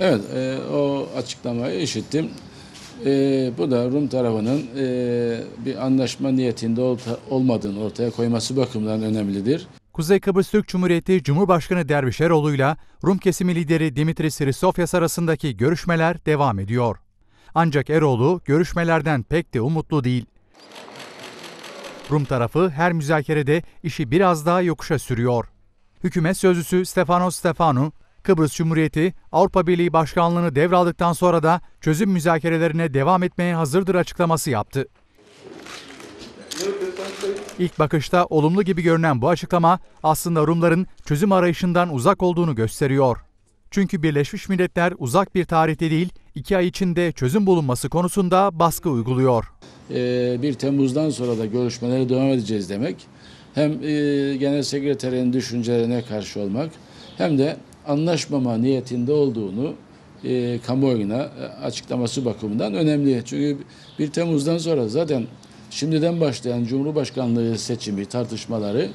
Evet, e, o açıklamayı işittim. E, bu da Rum tarafının e, bir anlaşma niyetinde olta- olmadığını ortaya koyması bakımından önemlidir. Kuzey Kıbrıs Türk Cumhuriyeti Cumhurbaşkanı Derviş Eroğlu ile Rum kesimi lideri Dimitris Hristofyas arasındaki görüşmeler devam ediyor. Ancak Eroğlu görüşmelerden pek de umutlu değil. Rum tarafı her müzakerede işi biraz daha yokuşa sürüyor. Hükümet sözcüsü Stefanos Stefanu, Kıbrıs Cumhuriyeti Avrupa Birliği Başkanlığını devraldıktan sonra da çözüm müzakerelerine devam etmeye hazırdır açıklaması yaptı. İlk bakışta olumlu gibi görünen bu açıklama aslında Rumların çözüm arayışından uzak olduğunu gösteriyor. Çünkü Birleşmiş Milletler uzak bir tarihte değil, iki ay içinde çözüm bulunması konusunda baskı uyguluyor. E, 1 Temmuz'dan sonra da görüşmelere devam edeceğiz demek. Hem e, Genel Sekreterin düşüncelerine karşı olmak hem de anlaşmama niyetinde olduğunu e, kamuoyuna e, açıklaması bakımından önemli. Çünkü 1 Temmuz'dan sonra zaten şimdiden başlayan Cumhurbaşkanlığı seçimi tartışmaları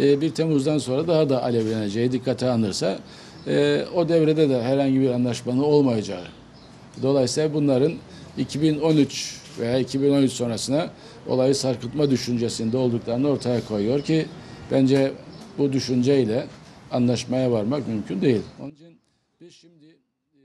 e, 1 Temmuz'dan sonra daha da alevleneceği dikkate alınırsa e, o devrede de herhangi bir anlaşmanın olmayacağı Dolayısıyla bunların 2013 veya 2013 sonrasına olayı sarkıtma düşüncesinde olduklarını ortaya koyuyor ki bence bu düşünceyle anlaşmaya varmak mümkün değil. Onun için biz şimdi e,